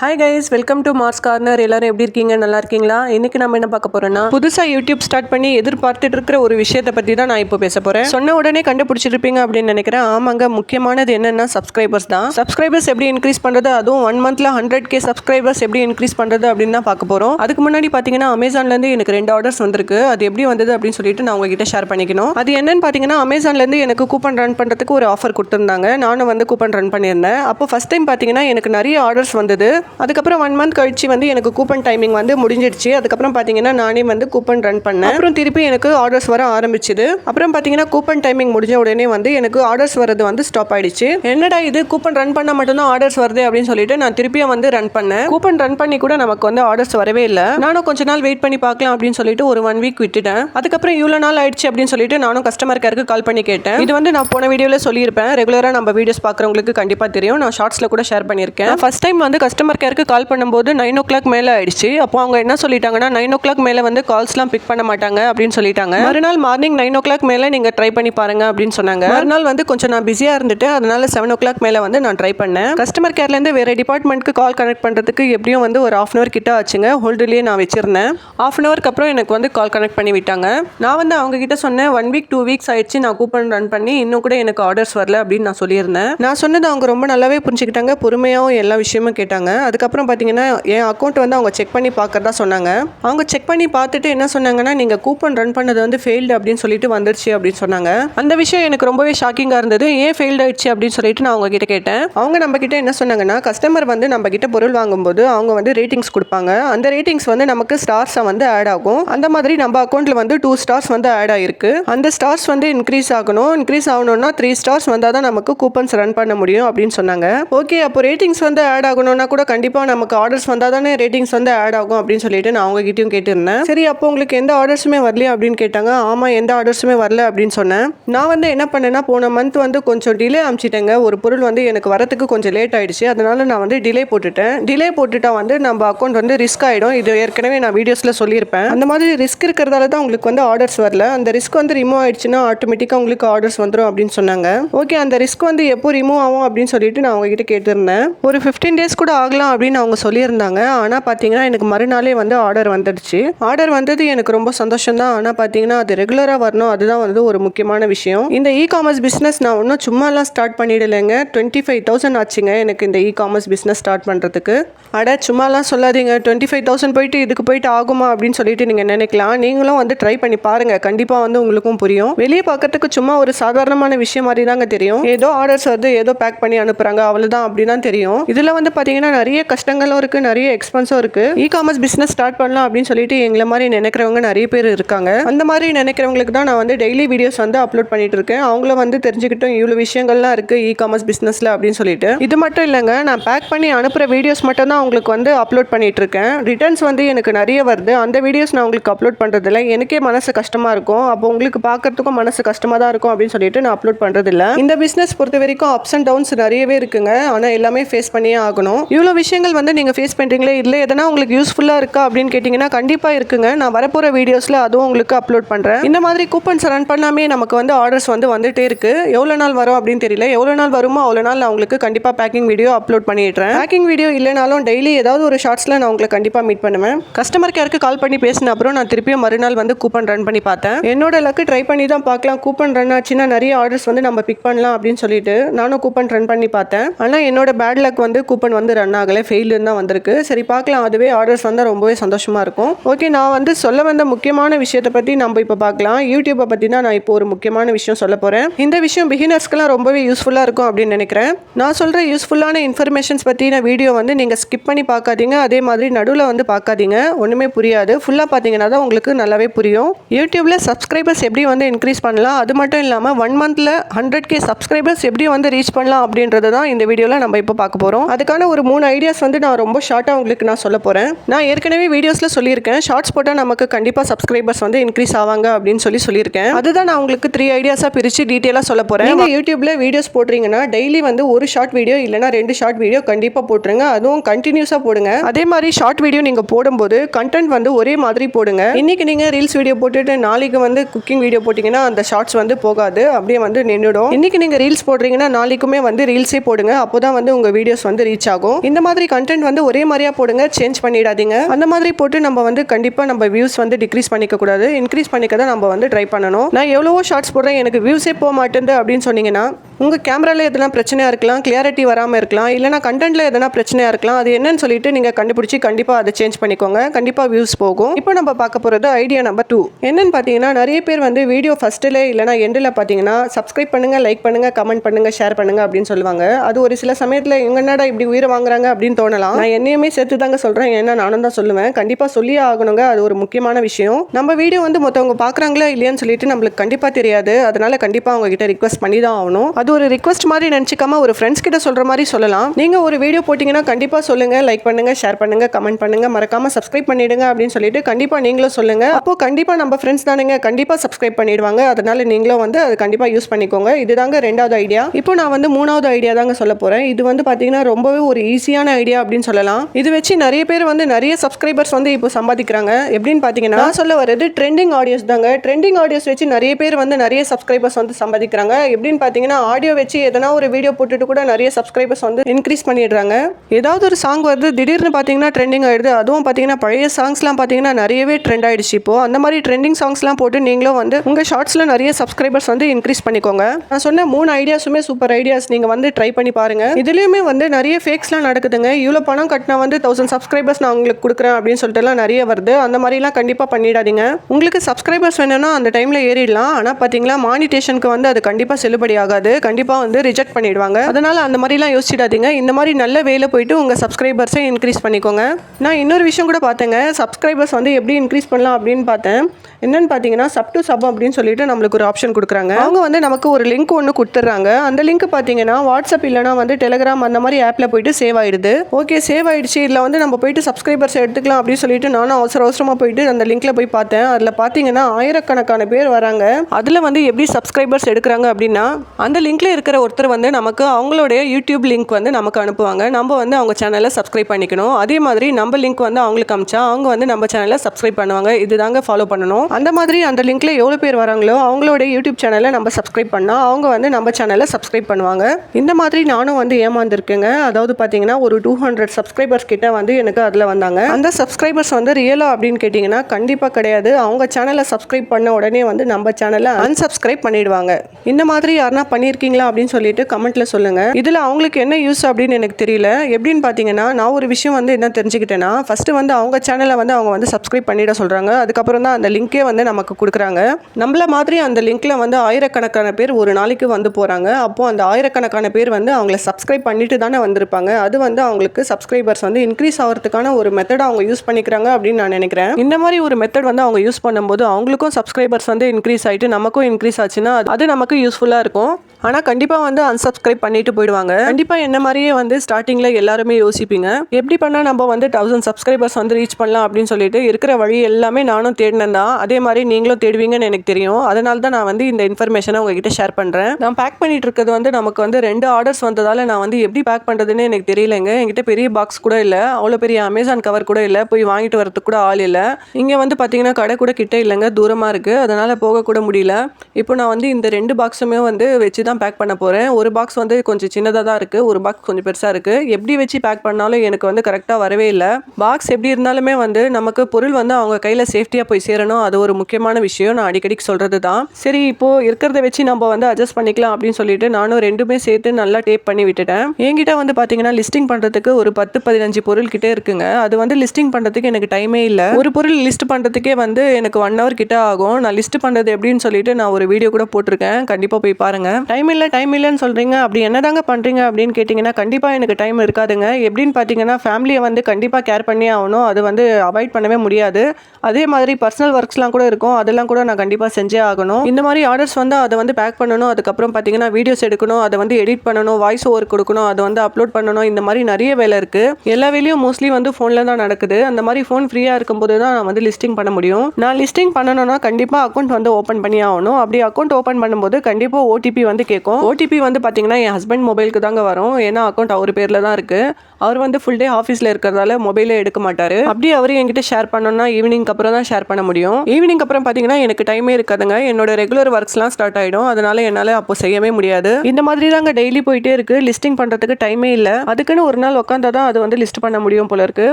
Hi guys welcome to Mars corner எல்லாரும் எப்படி இருக்கீங்க? நல்லா இருக்கீங்களா? இன்னைக்கு நம்ம என்ன பார்க்க போறோம்னா புதுசா யூடியூப் ஸ்டார்ட் பண்ணி எதிர்பார்த்துட்டு இருக்கிற ஒரு விஷயத்தை பத்தி தான் நான் இப்போ பேச போறேன். சொன்ன உடனே கண்டுபிடிச்சிருப்பீங்க அப்படின்னு நினைக்கிறேன். ஆமாங்க முக்கியமானது என்னன்னா சப்ஸ்கிரைபர்ஸ் தான். சப்ஸ்கிரைபர்ஸ் எப்படி இன்க்ரீஸ் பண்றது? அதுவும் ஒன் மந்த்ல ஹண்ட்ரட் கே சப்ஸ்கிரைபர்ஸ் எப்படி இன்க்ரீஸ் பண்றது அப்படின்னு தான் பார்க்க போறோம். அதுக்கு முன்னாடி பாத்தீங்கன்னா அமேசான்ல இருந்து எனக்கு ரெண்டு ஆர்டர்ஸ் வந்திருக்கு. அது எப்படி வந்தது அப்படின்னு சொல்லிட்டு நான் உங்ககிட்ட ஷேர் பண்ணிக்கணும். அது என்னன்னு பாத்தீங்கன்னா அமேசான்ல இருந்து எனக்கு கூப்பன் ரன் பண்றதுக்கு ஒரு ஆஃபர் கொடுத்துருந்தாங்க. நானும் வந்து கூப்பன் ரன் பண்ணியிருந்தேன். அப்போ ஃபர்ஸ்ட் டைம் பாத்தீங்கன்னா எனக்கு நிறைய ஆர்டர்ஸ் வந்தது. அதுக்கப்புறம் ஒன் மந்த் கழிச்சு வந்து எனக்கு கூப்பன் டைமிங் வந்து முடிஞ்சிடுச்சு. அதுக்கப்புறம் பார்த்தீங்கன்னா நானே வந்து கூப்பன் ரன் பண்ணேன். அப்புறம் திருப்பி எனக்கு ஆர்டர்ஸ் வர ஆரம்பிச்சுது. அப்புறம் பார்த்தீங்கன்னா கூப்பன் டைமிங் முடிஞ்ச உடனே வந்து எனக்கு ஆர்டர்ஸ் வரது வந்து ஸ்டாப் ஆயிடுச்சு. என்னடா இது? கூப்பன் ரன் பண்ணால் மட்டும்தான் ஆர்டர்ஸ் வருது அப்படின்னு சொல்லிட்டு நான் திருப்பியும் வந்து ரன் பண்ணேன். கூப்பன் ரன் பண்ணி கூட நமக்கு வந்து ஆர்டர்ஸ் வரவே இல்லை. நானும் கொஞ்ச நாள் வெயிட் பண்ணி பார்க்கலாம் அப்படின்னு சொல்லிட்டு ஒரு ஒன் வீக் விட்டுட்டேன். அதுக்கப்புறம் இவ்வளோ நாள் ஆயிடுச்சு அப்படின்னு சொல்லிட்டு நானும் கஸ்டமர் கேருக்கு கால் பண்ணி கேட்டேன். இது வந்து நான் போன வீடியோவில் சொல்லியிருப்பேன். ரெகுலராக நம்ம வீடியோஸ் பார்க்குறவங்களுக்கு கண்டிப்பாக தெரியும். நான் ஷார்ட்ஸில் கூட ஷேர் பண்ணியிருக்கேன். ஃபர்ஸ்ட் டைம் வந்து கஸ்டமர் கேருக்கு கால் பண்ணும்போது நைன் ஓ கிளாக் மேலே ஆயிடுச்சு. அப்போ அவங்க என்ன சொல்லிட்டாங்கன்னா நைன் ஓ கிளாக் மேலே வந்து கால்ஸ்லாம் பிக் பண்ண மாட்டாங்க அப்படின்னு சொல்லிட்டாங்க. மறுநாள் மார்னிங் நைன் ஓ கிளாக் மேலே நீங்கள் ட்ரை பண்ணி பாருங்க அப்படின்னு சொன்னாங்க. மறுநாள் வந்து கொஞ்சம் நான் பிஸியாக இருந்துட்டு அதனால செவன் ஓ கிளாக் மேலே வந்து நான் ட்ரை பண்ணேன். கஸ்டமர் கேர்லேருந்து வேறு டிபார்ட்மெண்ட்க்கு கால் கனெக்ட் பண்ணுறதுக்கு எப்படியும் வந்து ஒரு ஆஃப் அன் அவர் கிட்ட ஆச்சுங்க. ஹோல்டுலேயே நான் வச்சிருந்தேன். ஆஃப் அன் ஹவருக்கு அப்புறம் எனக்கு வந்து கால் கனெக்ட் பண்ணி விட்டாங்க. நான் வந்து அவங்க கிட்ட சொன்னேன் ஒன் வீக் டூ வீக்ஸ் ஆயிடுச்சு. நான் கூப்பன் ரன் பண்ணி இன்னும் கூட எனக்கு ஆர்டர்ஸ் வரல அப்படின்னு நான் சொல்லியிருந்தேன். நான் சொன்னது அவங்க ரொம்ப நல்லாவே புரிஞ்சுக்கிட்டாங்க. பொறுமையாகவும் எல்லா விஷயமும் கேட்டாங்க. அதுக்கப்புறம் பார்த்தீங்கன்னா என் அக்கௌண்ட் வந்து அவங்க செக் பண்ணி பார்க்குறதா சொன்னாங்க. அவங்க செக் பண்ணி பார்த்துட்டு என்ன சொன்னாங்கன்னா நீங்கள் கூப்பன் ரன் பண்ணது வந்து ஃபெயில்டு அப்படின்னு சொல்லிட்டு வந்துருச்சு அப்படின்னு சொன்னாங்க. அந்த விஷயம் எனக்கு ரொம்பவே ஷாக்கிங்காக இருந்தது. ஏன் ஃபெயில்டு ஆயிடுச்சு அப்படின்னு சொல்லிட்டு நான் அவங்க கிட்ட கேட்டேன். அவங்க நம்ம கிட்ட என்ன சொன்னாங்கன்னா கஸ்டமர் வந்து நம்ம கிட்ட பொருள் வாங்கும்போது அவங்க வந்து ரேட்டிங்ஸ் கொடுப்பாங்க. அந்த ரேட்டிங்ஸ் வந்து நமக்கு ஸ்டார்ஸை வந்து ஆட் ஆகும். அந்த மாதிரி நம்ம அக்கௌண்ட்டில் வந்து டூ ஸ்டார்ஸ் வந்து ஆட் ஆயிருக்கு. அந்த ஸ்டார்ஸ் வந்து இன்க்ரீஸ் ஆகணும். இன்க்ரீஸ் ஆகணும்னா த்ரீ ஸ்டார்ஸ் வந்தால் தான் நமக்கு கூப்பன்ஸ் ரன் பண்ண முடியும் அப்படின்னு சொன்னாங்க. ஓகே அப்போ ரேட்டிங்ஸ் வந்து ஆட் ஆகணும்னா கூட கண்டிப்பாக நமக்கு ஆர்டர்ஸ் வந்தால் தானே ரேட்டிங்ஸ் வந்து ஆட் ஆகும் அப்படின்னு சொல்லிட்டு நான் அவங்ககிட்டயும் கேட்டிருந்தேன். சரி அப்போ உங்களுக்கு எந்த ஆர்டர்ஸுமே வரலையா அப்படின்னு கேட்டாங்க. ஆமாம் எந்த ஆர்டர்ஸுமே வரல அப்படின்னு சொன்னேன். நான் வந்து என்ன பண்ணேன்னா போன மந்த் வந்து கொஞ்சம் டிலே அமிச்சிட்டேங்க. ஒரு பொருள் வந்து எனக்கு வரத்துக்கு கொஞ்சம் லேட் ஆகிடுச்சு அதனால நான் வந்து டிலே போட்டுட்டேன். டிலே போட்டுட்டா வந்து நம்ம அக்கௌண்ட் வந்து ரிஸ்க் ஆகிடும் இது ஏற்கனவே நான் வீடியோஸில் சொல்லியிருப்பேன். அந்த மாதிரி ரிஸ்க் இருக்கிறதால தான் உங்களுக்கு வந்து ஆர்டர்ஸ் வரல. அந்த ரிஸ்க் வந்து ரிமூவ் ஆயிடுச்சுன்னா ஆட்டோமேட்டிக்காக உங்களுக்கு ஆர்டர்ஸ் வந்துடும் அப்படின்னு சொன்னாங்க. ஓகே அந்த ரிஸ்க் வந்து எப்போ ரிமூவ் ஆகும் அப்படின்னு சொல்லிட்டு நான் அவங்ககிட்ட கேட்டிருந்தேன். ஒரு ஃபிஃப்டீன் டேஸ் கூட ஆகலாம் அப்படின்னு அவங்க சொல்லியிருந்தாங்க. ஆனால் பார்த்தீங்கன்னா எனக்கு மறுநாளே வந்து ஆர்டர் வந்துடுச்சு. ஆர்டர் வந்தது எனக்கு ரொம்ப சந்தோஷம் தான் ஆனால் பார்த்தீங்கன்னா அது ரெகுலராக வரணும். அதுதான் வந்து ஒரு முக்கியமான விஷயம். இந்த இ காமர்ஸ் பிஸ்னஸ் நான் இன்னும் சும்மாலாம் ஸ்டார்ட் பண்ணிடலைங்க. டுவெண்ட்டி ஃபைவ் தௌசண்ட் ஆச்சுங்க எனக்கு இந்த இ காமர்ஸ் பிஸ்னஸ் ஸ்டார்ட் பண்ணுறதுக்கு அட சும்மாலாம் சொல்லாதீங்க. டுவெண்ட்டி ஃபைவ் தௌசண்ட் போயிட்டு இதுக்கு போயிட்டு ஆகுமா அப்படின்னு சொல்லிட்டு நீங்கள் நினைக்கலாம். நீங்களும் வந்து ட்ரை பண்ணி பாருங்கள் கண்டிப்பாக வந்து உங்களுக்கும் புரியும். வெளியே பார்க்கறதுக்கு சும்மா ஒரு சாதாரணமான விஷயம் மாதிரி தாங்க தெரியும். ஏதோ ஆர்டர்ஸ் வந்து ஏதோ பேக் பண்ணி அனுப்புகிறாங்க அவ்வளோதான் அப்படி தான் தெரியும். இதில் வந்து பார்த்தீங்கன்னா நிறைய நிறைய கஷ்டங்களும் இருக்குது நிறைய எக்ஸ்பென்ஸும் இருக்குது இ காமர்ஸ் பிஸ்னஸ் ஸ்டார்ட் பண்ணலாம் அப்படின்னு சொல்லிட்டு எங்களை மாதிரி நினைக்கிறவங்க நிறைய பேர் இருக்காங்க. அந்த மாதிரி நினைக்கிறவங்களுக்கு தான் நான் வந்து டெய்லி வீடியோஸ் வந்து அப்லோட் பண்ணிட்டு இருக்கேன். அவங்களும் வந்து தெரிஞ்சுக்கிட்டும் இவ்வளோ விஷயங்கள்லாம் இருக்குது இ காமர்ஸ் பிஸ்னஸில் அப்படின்னு சொல்லிட்டு. இது மட்டும் இல்லைங்க நான் பேக் பண்ணி அனுப்புகிற வீடியோஸ் மட்டும் தான் உங்களுக்கு வந்து அப்லோட் பண்ணிட்டு இருக்கேன். ரிட்டர்ன்ஸ் வந்து எனக்கு நிறைய வருது. அந்த வீடியோஸ் நான் உங்களுக்கு அப்லோட் பண்ணுறதில்ல எனக்கே மனசு கஷ்டமாக இருக்கும். அப்போ உங்களுக்கு பார்க்கறதுக்கும் மனசு கஷ்டமாக தான் இருக்கும் அப்படின்னு சொல்லிட்டு நான் அப்லோட் பண்ணுறதில்ல இந்த பிஸ்னஸ் பொறுத்த வரைக்கும் அப்ஸ் அண்ட் டவுன்ஸ் நிறையவே இருக்குங்க. ஆனால் எல்லாமே ஃபேஸ் பண்ணியே ஆகணும். இவ்வளோ விஷயங்கள் வந்து நீங்கள் ஃபேஸ் பண்ணுறீங்களே இல்லை எதனா உங்களுக்கு யூஸ்ஃபுல்லாக இருக்கா? அப்படின்னு கேட்டிங்கன்னா கண்டிப்பாக இருக்குங்க. நான் வரப்போகிற வீடியோஸில் அதுவும் உங்களுக்கு அப்லோட் பண்ணுறேன் இந்த மாதிரி கூப்பன்ஸ் ரன் பண்ணாமே நமக்கு வந்து ஆர்டர்ஸ் வந்து வந்துட்டே இருக்குது எவ்வளோ நாள் வரும் அப்படின்னு தெரியல. எவ்வளோ நாள் வருமோ அவ்வளோ நாள் நான் உங்களுக்கு கண்டிப்பாக பேக்கிங் வீடியோ அப்லோட் பண்ணிடுறேன். பேக்கிங் வீடியோ இல்லைனாலும் டெய்லி ஏதாவது ஒரு ஷார்ட்ஸில் நான் உங்களுக்கு கண்டிப்பாக மீட் பண்ணுவேன். கஸ்டமர் கேருக்கு கால் பண்ணி பேசின அப்புறம் நான் திருப்பியும் மறுநாள் வந்து கூப்பன் ரன் பண்ணி பார்த்தேன். என்னோட லக்கு ட்ரை பண்ணி தான் பார்க்கலாம். கூப்பன் ரன் ஆச்சுன்னா நிறைய ஆர்டர்ஸ் வந்து நம்ம பிக் பண்ணலாம் அப்படின்னு சொல்லிட்டு நானும் கூப்பன் ரன் பண்ணி பார்த்தேன். ஆனால் என்னோட பேட் லக் வந்து கூப்பன் வந்து ரன் ஆகும் ஆகலை ஃபெயிலுன்னு தான் வந்திருக்கு. சரி பார்க்கலாம். அதுவே ஆர்டர்ஸ் வந்தால் ரொம்பவே சந்தோஷமாக இருக்கும். ஓகே நான் வந்து சொல்ல வந்த முக்கியமான விஷயத்தை பற்றி நம்ம இப்போ பார்க்கலாம். யூடியூப்பை பற்றி தான் நான் இப்போ ஒரு முக்கியமான விஷயம் சொல்ல போகிறேன் இந்த விஷயம் பிகினர்ஸ்க்கெல்லாம் ரொம்பவே யூஸ்ஃபுல்லாக இருக்கும் அப்படின்னு நினைக்கிறேன். நான் சொல்கிற யூஸ்ஃபுல்லான இன்ஃபர்மேஷன்ஸ் பற்றின வீடியோ வந்து நீங்கள் ஸ்கிப் பண்ணி பார்க்காதீங்க. அதே மாதிரி நடுவில் வந்து பார்க்காதீங்க. ஒன்றுமே புரியாது. ஃபுல்லாக பார்த்தீங்கன்னா தான் உங்களுக்கு நல்லாவே புரியும். யூடியூப்பில் சப்ஸ்கிரைபர்ஸ் எப்படி வந்து இன்க்ரீஸ் பண்ணலாம்? அது மட்டும் இல்லாமல் ஒன் மந்தில் ஹண்ட்ரட் கே சப்ஸ்கிரைபர்ஸ் எப்படி வந்து ரீச் பண்ணலாம் அப்படின்றது தான் இந்த வீடியோவில் நம்ம இப்போ பார்க்க போகிறோம் அதுக்கான ஒரு மூணு ஐடியாஸ் வந்து நான் ரொம்ப ஷார்ட்டாக உங்களுக்கு நான் சொல்ல போகிறேன் நான் ஏற்கனவே வீடியோஸில் சொல்லியிருக்கேன். ஷார்ட்ஸ் போட்டால் நமக்கு கண்டிப்பாக சப்ஸ்கிரைபர்ஸ் வந்து இன்க்ரீஸ் ஆவாங்க அப்படின்னு சொல்லி சொல்லியிருக்கேன். அதுதான் நான் உங்களுக்கு த்ரீ ஐடியாஸாக பிரித்து டீட்டெயிலாக சொல்ல போகிறேன் நீங்கள் யூடியூப்பில் வீடியோஸ் போடுறீங்கன்னா டெய்லி வந்து ஒரு ஷார்ட் வீடியோ இல்லைனா ரெண்டு ஷார்ட் வீடியோ கண்டிப்பாக போட்டுருங்க. அதுவும் கண்டினியூஸாக போடுங்க. அதே மாதிரி ஷார்ட் வீடியோ நீங்கள் போடும்போது கண்டென்ட் வந்து ஒரே மாதிரி போடுங்க. இன்றைக்கி நீங்கள் ரீல்ஸ் வீடியோ போட்டுட்டு நாளைக்கு வந்து குக்கிங் வீடியோ போட்டிங்கன்னா அந்த ஷார்ட்ஸ் வந்து போகாது. அப்படியே வந்து நின்றுடும் இன்றைக்கி நீங்கள் ரீல்ஸ் போடுறீங்கன்னா நாளைக்குமே வந்து ரீல்ஸே போடுங்க. அப்போ தான் வந்து உங்கள் வீடியோஸ் வந்து ரீச் ஆகும். இந்த மாதிரி கண்டென்ட் வந்து ஒரே மாதிரியா போடுங்க சேஞ்ச் பண்ணிடாதீங்க. அந்த மாதிரி போட்டு நம்ம வந்து கண்டிப்பாக நம்ம வியூஸ் வந்து டிக்ரீஸ் பண்ணிக்க கூடாது இன்க்ரீஸ் பண்ணிக்க தான் நம்ம வந்து ட்ரை பண்ணணும். நான் எவ்வளவோ ஷார்ட்ஸ் போடுறேன் எனக்கு வியூஸே போக மாட்டேங்குது அப்படின்னு சொன்னீங்கன்னா உங்கள் கேமராவில் எதனா பிரச்சனையாக இருக்கலாம் கிளியாரிட்டி வராமல் இருக்கலாம் இல்லைனா கண்டென்ட்டில் எதனா பிரச்சனையாக இருக்கலாம் அது என்னன்னு சொல்லிட்டு நீங்கள் கண்டுபிடிச்சி கண்டிப்பாக அதை சேஞ்ச் பண்ணிக்கோங்க. கண்டிப்பாக வியூஸ் போகும். இப்போ நம்ம பார்க்க போகிறது ஐடியா நம்பர் டூ என்னன்னு பார்த்தீங்கன்னா நிறைய பேர் வந்து வீடியோ ஃபஸ்ட்டில் இல்லைனா எண்டில் பார்த்தீங்கன்னா சப்ஸ்கிரைப் பண்ணுங்கள் லைக் பண்ணுங்கள் கமெண்ட் பண்ணுங்கள் ஷேர் பண்ணுங்கள் அப்படின்னு சொல்லுவாங்க. அது ஒரு சில சமயத்தில் இவங்க என்னடா இப்படி உயிரை வாங்குறாங்க அப்படின்னு தோணலாம். நான் என்னையுமே சேர்த்து தாங்க சொல்கிறேன் ஏன்னா நானும் தான் சொல்லுவேன். கண்டிப்பாக சொல்லியே ஆகணுங்க. அது ஒரு முக்கியமான விஷயம். நம்ம வீடியோ வந்து மொத்தவங்க பார்க்குறாங்களா இல்லையான்னு சொல்லிட்டு நம்மளுக்கு கண்டிப்பாக தெரியாது. அதனால கண்டிப்பாக அவங்ககிட்ட ரிக்வஸ்ட் பண்ணி தான் ஆகணும். அது ஒரு ரிக்வஸ்ட் மாதிரி நினச்சிக்காம ஒரு ஃப்ரெண்ட்ஸ் கிட்ட சொல்கிற மாதிரி சொல்லலாம். நீங்கள் ஒரு வீடியோ போட்டிங்கன்னா கண்டிப்பாக சொல்லுங்கள் லைக் பண்ணுங்கள் ஷேர் பண்ணுங்கள் கமெண்ட் பண்ணுங்கள் மறக்காமல் சப்ஸ்கிரைப் பண்ணிடுங்க அப்படின்னு சொல்லிட்டு கண்டிப்பாக நீங்களும் சொல்லுங்கள் அப்போது கண்டிப்பாக நம்ம ஃப்ரெண்ட்ஸ் தானுங்க. கண்டிப்பாக சப்ஸ்கிரைப் பண்ணிடுவாங்க. அதனால் நீங்களும் வந்து அது கண்டிப்பாக யூஸ் பண்ணிக்கோங்க. இதுதாங்க ரெண்டாவது ஐடியா இப்போ நான் வந்து மூணாவது ஐடியா தாங்க சொல்ல போகிறேன் இது வந்து பார்த்தீங்கன்னா ரொம்பவே ஒரு ஈஸியான ஐடியா அப்படின்னு சொல்லலாம். இது வச்சு நிறைய பேர் வந்து நிறைய சப்ஸ்கிரைபர்ஸ் வந்து இப்போ சம்பாதிக்கிறாங்க. எப்படின்னு பார்த்தீங்கன்னா நான் சொல்ல வர்றது ட்ரெண்டிங் ஆடியோஸ் தாங்க. ட்ரெண்டிங் ஆடியோஸ் வச்சு நிறைய பேர் வந்து நிறைய சப்ஸ்கிரைபர்ஸ் வந்து சம்பாதிக்கிறாங்க. எப்படின்னு பார்த்தீங்கன்னா ஆடியோ வச்சு எதனா ஒரு வீடியோ போட்டுட்டு கூட நிறைய சப்ஸ்கிரைபர்ஸ் வந்து இன்க்ரீஸ் பண்ணிடுறாங்க. ஏதாவது ஒரு சாங் வருது திடீர்னு பார்த்தீங்கன்னா ட்ரெண்டிங் ஆயிடுது. அதுவும் பார்த்தீங்கன்னா பழைய சாங்ஸ்லாம் பார்த்தீங்கன்னா நிறையவே ட்ரெண்ட் ஆயிடுச்சு இப்போ. அந்த மாதிரி ட்ரெண்டிங் சாங்ஸ்லாம் போட்டு நீங்களும் வந்து உங்கள் ஷார்ட்ஸில் நிறைய சப்ஸ்கிரைபர்ஸ் வந்து இன்க்ரீஸ் பண்ணிக்கோங்க. நான் சொன்ன மூணு ஐடியாஸுமே சூப்பர் ஐடியாஸ் நீங்கள் வந்து ட்ரை பண்ணி பாருங்க. இதுலேயுமே வந்து நிறைய ஃபேக்ஸ்லாம் நடக்குதுங்க. இவ்வளோ பணம் கட்டினா வந்து தௌசண்ட் சப்ஸ்கிரைபர்ஸ் நான் உங்களுக்கு கொடுக்குறேன் அப்படின்னு சொல்லிட்டுலாம் நிறைய வருது. அந்த மாதிரிலாம் கண்டிப்பாக பண்ணிடாதீங்க. உங்களுக்கு சப்ஸ்கிரைபர்ஸ் வேணும்னா அந்த டைமில் ஏறிடலாம். ஆனால் பார்த்தீங்களா மானிட்டேஷனுக்கு வந்து அது கண்டிப்பாக செல்லுபடி ஆகாது. கண்டிப்பாக வந்து ரிஜெக்ட் பண்ணிடுவாங்க. அதனால் அந்த மாதிரிலாம் யோசிச்சிடாதீங்க. இந்த மாதிரி நல்ல வேலை போயிட்டு உங்கள் சப்ஸ்கிரைபர்ஸை இன்க்ரீஸ் பண்ணிக்கோங்க. நான் இன்னொரு விஷயம் கூட பார்த்தேங்க. சப்ஸ்கிரைபர்ஸ் வந்து எப்படி இன்க்ரீஸ் பண்ணலாம் அப்படின்னு பார்த்தேன். என்னன்னு பார்த்தீங்கன்னா சப் டு சப் அப்படின்னு சொல்லிட்டு நம்மளுக்கு ஒரு ஆப்ஷன் கொடுக்குறாங்க. அவங்க வந்து நமக்கு ஒரு லிங்க் ஒன்று கொடுத்துட்றாங்க. அந்த லிங்க் பார்த்தீங்கன்னா வாட்ஸ்அப் இல்லைனா வந்து டெலிகிராம் அந்த மாதிரி ஆப்பில் போயிட்டு சேவ் ஆயிடுது. ஓகே சேவ் ஆயிடுச்சு. இதில் வந்து நம்ம போயிட்டு சப்ஸ்கிரைபர்ஸ் எடுத்துக்கலாம் அப்படின்னு சொல்லிட்டு நானும் அவசர அவசரமாக போயிட்டு அந்த லிங்க்ல போய் பார்த்தேன். அதில் பார்த்தீங்கன்னா ஆயிரக்கணக்கான பேர் வராங்க. அதில் வந்து எப்படி சப்ஸ்கிரைபர்ஸ் எடுக்கிறாங்க அப்படின்னா அந்த லிங்க் லிங்க்கில் இருக்கிற ஒருத்தர் வந்து நமக்கு அவங்களுடைய யூடியூப் லிங்க் வந்து நமக்கு அனுப்புவாங்க. நம்ம வந்து அவங்க சேனலை சப்ஸ்கிரைப் பண்ணிக்கணும். அதே மாதிரி நம்ம லிங்க் வந்து அவங்களுக்கு அமிச்சா அவங்க வந்து நம்ம சேனலை சப்ஸ்கிரைப் பண்ணுவாங்க. இதுதாங்க ஃபாலோ பண்ணணும். அந்த மாதிரி அந்த லிங்க்கில் எவ்வளோ பேர் வராங்களோ அவங்களுடைய யூடியூப் சேனலை நம்ம சப்ஸ்கிரைப் பண்ணால் அவங்க வந்து நம்ம சேனலை சப்ஸ்கிரைப் பண்ணுவாங்க. இந்த மாதிரி நானும் வந்து ஏமாந்துருக்கேங்க. அதாவது பார்த்தீங்கன்னா ஒரு டூ ஹண்ட்ரட் சப்ஸ்கிரைபர்ஸ் கிட்ட வந்து எனக்கு அதில் வந்தாங்க. அந்த சப்ஸ்கிரைபர்ஸ் வந்து ரியலா அப்படின்னு கேட்டிங்கன்னா கண்டிப்பாக கிடையாது. அவங்க சேனலை சப்ஸ்கிரைப் பண்ண உடனே வந்து நம்ம சேனலை அன்சப்ஸ்கிரைப் பண்ணிடுவாங்க. இந்த மாதிரி யாருனா இருக்கீங்களா அப்படின்னு சொல்லிட்டு கமெண்ட்ல சொல்லுங்க. இதில் அவங்களுக்கு என்ன யூஸ் அப்படின்னு எனக்கு தெரியல. எப்படின்னு பார்த்தீங்கன்னா நான் ஒரு விஷயம் வந்து என்ன தெரிஞ்சுக்கிட்டேன்னா ஃபர்ஸ்ட் வந்து அவங்க சேனலை வந்து அவங்க வந்து சப்ஸ்கிரைப் பண்ணிட சொல்றாங்க. அதுக்கப்புறம் தான் அந்த லிங்கே வந்து நமக்கு கொடுக்குறாங்க. நம்மள மாதிரி அந்த லிங்க்ல வந்து ஆயிரக்கணக்கான பேர் ஒரு நாளைக்கு வந்து போறாங்க. அப்போ அந்த ஆயிரக்கணக்கான பேர் வந்து அவங்கள சப்ஸ்கிரைப் பண்ணிட்டு தானே வந்திருப்பாங்க. அது வந்து அவங்களுக்கு சப்ஸ்கிரைபர்ஸ் வந்து இன்க்ரீஸ் ஆகிறதுக்கான ஒரு மெத்தட் அவங்க யூஸ் பண்ணிக்கிறாங்க அப்படின்னு நான் நினைக்கிறேன். இந்த மாதிரி ஒரு மெத்தட் வந்து அவங்க யூஸ் பண்ணும்போது அவங்களுக்கும் சப்ஸ்கிரைபர்ஸ் வந்து இன்க்ரீஸ் ஆயிட்டு நமக்கும் இன்க்ரீஸ் ஆச்சுன்னா அது நமக்கு யூஸ்ஃபுல்லாக இருக்கும். ஆனால் கண்டிப்பாக வந்து அன்சப்ஸ்கிரைப் பண்ணிட்டு போயிடுவாங்க. கண்டிப்பாக என்ன மாதிரியே வந்து ஸ்டார்டிங்கில் எல்லாருமே யோசிப்பீங்க. எப்படி பண்ணால் நம்ம வந்து தௌசண்ட் சப்ஸ்கிரைபர்ஸ் வந்து ரீச் பண்ணலாம் அப்படின்னு சொல்லிட்டு இருக்கிற வழி எல்லாமே நானும் தேடினேன் தான். அதே மாதிரி நீங்களும் தேடுவீங்கன்னு எனக்கு தெரியும். அதனால தான் நான் வந்து இந்த இன்ஃபர்மேஷனை உங்ககிட்ட ஷேர் பண்ணுறேன் நான் பேக் பண்ணிட்டு இருக்கிறது வந்து நமக்கு வந்து ரெண்டு ஆர்டர்ஸ் வந்ததால் நான் வந்து எப்படி பேக் பண்ணுறதுன்னு எனக்கு தெரியலங்க. என்கிட்ட பெரிய பாக்ஸ் கூட இல்லை. அவ்வளோ பெரிய அமேசான் கவர் கூட இல்லை. போய் வாங்கிட்டு வரதுக்கு கூட ஆள் இல்லை. இங்கே வந்து பார்த்தீங்கன்னா கடை கூட கிட்ட இல்லைங்க. தூரமாக இருக்குது அதனால் போகக்கூட முடியல. இப்போ நான் வந்து இந்த ரெண்டு பாக்ஸுமே வந்து வச்சு தான் பேக் பண்ண போகிறேன் ஒரு பாக்ஸ் வந்து கொஞ்சம் சின்னதாக தான் இருக்குது ஒரு பாக்ஸ் கொஞ்சம் பெருசாக இருக்குது எப்படி வச்சு பேக் பண்ணாலும் எனக்கு வந்து கரெக்டாக வரவே இல்லை. பாக்ஸ் எப்படி இருந்தாலுமே வந்து நமக்கு பொருள் வந்து அவங்க கையில் சேஃப்டியாக போய் சேரணும். அது ஒரு முக்கியமான விஷயம். நான் அடிக்கடிக்கு சொல்கிறது தான். சரி இப்போது இருக்கிறத வச்சு நம்ம வந்து அட்ஜஸ்ட் பண்ணிக்கலாம் அப்படின்னு சொல்லிட்டு நானும் ரெண்டுமே சேர்த்து நல்லா டேப் பண்ணி விட்டுட்டேன். என்கிட்ட வந்து பார்த்தீங்கன்னா லிஸ்டிங் பண்ணுறதுக்கு ஒரு பத்து பதினஞ்சு பொருள் கிட்டே இருக்குங்க. அது வந்து லிஸ்டிங் பண்ணுறதுக்கு எனக்கு டைமே இல்லை. ஒரு பொருள் லிஸ்ட் பண்ணுறதுக்கே வந்து எனக்கு ஒன் ஹவர் கிட்ட ஆகும். நான் லிஸ்ட் பண்ணுறது எப்படின்னு சொல்லிட்டு நான் ஒரு வீடியோ கூட போட்டிருக்கேன். கண்டிப்பாக போய் பாருங்கள் டைம் டைம் இல்லை டைம் இல்லைன்னு சொல்கிறீங்க அப்படி என்னதாங்க பண்ணுறீங்க அப்படின்னு கேட்டிங்கன்னா கண்டிப்பாக எனக்கு டைம் இருக்காதுங்க. எப்படின்னு பார்த்தீங்கன்னா ஃபேமிலியை வந்து கண்டிப்பாக கேர் பண்ணி ஆகணும். அது வந்து அவாய்ட் பண்ணவே முடியாது. அதே மாதிரி பர்சனல் ஒர்க்ஸ்லாம் கூட இருக்கும். அதெல்லாம் கூட நான் கண்டிப்பாக செஞ்சே ஆகணும். இந்த மாதிரி ஆர்டர்ஸ் வந்து அதை வந்து பேக் பண்ணணும். அதுக்கப்புறம் பார்த்தீங்கன்னா வீடியோஸ் எடுக்கணும். அதை வந்து எடிட் பண்ணணும். வாய்ஸ் ஓவர் கொடுக்கணும். அதை வந்து அப்லோட் பண்ணணும். இந்த மாதிரி நிறைய வேலை இருக்குது எல்லா வேலையும் மோஸ்ட்லி வந்து ஃபோனில் தான் நடக்குது. அந்த மாதிரி ஃபோன் ஃப்ரீயாக இருக்கும்போது தான் நான் வந்து லிஸ்டிங் பண்ண முடியும். நான் லிஸ்டிங் பண்ணணும்னா கண்டிப்பாக அக்கௌண்ட் வந்து ஓப்பன் பண்ணி ஆகணும். அப்படி அக்கௌண்ட் ஓப்பன் பண்ணும்போது கண்டிப்பாக ஓடிபி வந்து கேட்கும். ஓடிபி வந்து பார்த்தீங்கன்னா என் ஹஸ்பண்ட் மொபைலுக்கு தாங்க வரும். ஏன்னா அக்கௌண்ட் அவர் பேரில் தான் இருக்குது அவர் வந்து ஃபுல் டே ஆஃபீஸில் இருக்கிறதால மொபைலே எடுக்க மாட்டார். அப்படி அவர் என்கிட்ட ஷேர் பண்ணணும்னா ஈவினிங் அப்புறம் தான் ஷேர் பண்ண முடியும். ஈவினிங் அப்புறம் பார்த்தீங்கன்னா எனக்கு டைமே இருக்காதுங்க. என்னோட ரெகுலர் ஒர்க்ஸ்லாம் ஸ்டார்ட் ஆகிடும் அதனால என்னால் அப்போ செய்யவே முடியாது. இந்த மாதிரி தாங்க டெய்லி போயிட்டே இருக்கு. லிஸ்டிங் பண்ணுறதுக்கு டைமே இல்லை. அதுக்குன்னு ஒரு நாள் உட்காந்தா தான் அது வந்து லிஸ்ட் பண்ண முடியும் போல இருக்கு.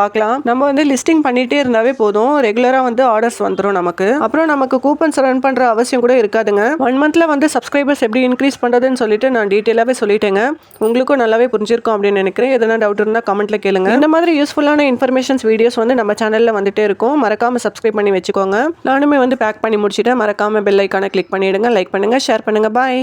பார்க்கலாம் நம்ம வந்து லிஸ்டிங் பண்ணிட்டே இருந்தாவே போதும். ரெகுலராக வந்து ஆர்டர்ஸ் வந்துடும் நமக்கு. அப்புறம் நமக்கு கூப்பன்ஸ் ரன் பண்ணுற அவசியம் கூட இருக்காதுங்க. ஒன் மந்த்ல வந்து சப்ஸ்கிரைபர்ஸ் எப்படி இன்க்ரீஸ் பண்ணுறதுன்னு சொல்லிட்டு நான் டீட்டெயிலாகவே சொல்லிட்டேங்க. உங்களுக்கும் நல்லாவே புரிஞ்சிருக்கும் அப்படின்னு நினைக்கிறேன். எதனா டவுட் இருந்தால் கமெண்ட்டில் கேளுங்க. இந்த மாதிரி யூஸ்ஃபுல்லான இன்ஃபர்மேஷன்ஸ் வீடியோஸ் வந்து நம்ம சேனலில் வந்துட்டே இருக்கும். மறக்காமல் சப்ஸ்கிரைப் பண்ணி வச்சுக்கோங்க. நானுமே வந்து பேக் பண்ணி முடிச்சுட்டேன். மறக்காமல் பெல் ஐக்கானை கிளிக் பண்ணிவிடுங்க லைக் பண்ணுங்கள் ஷேர் பண்ணுங்க. பாய்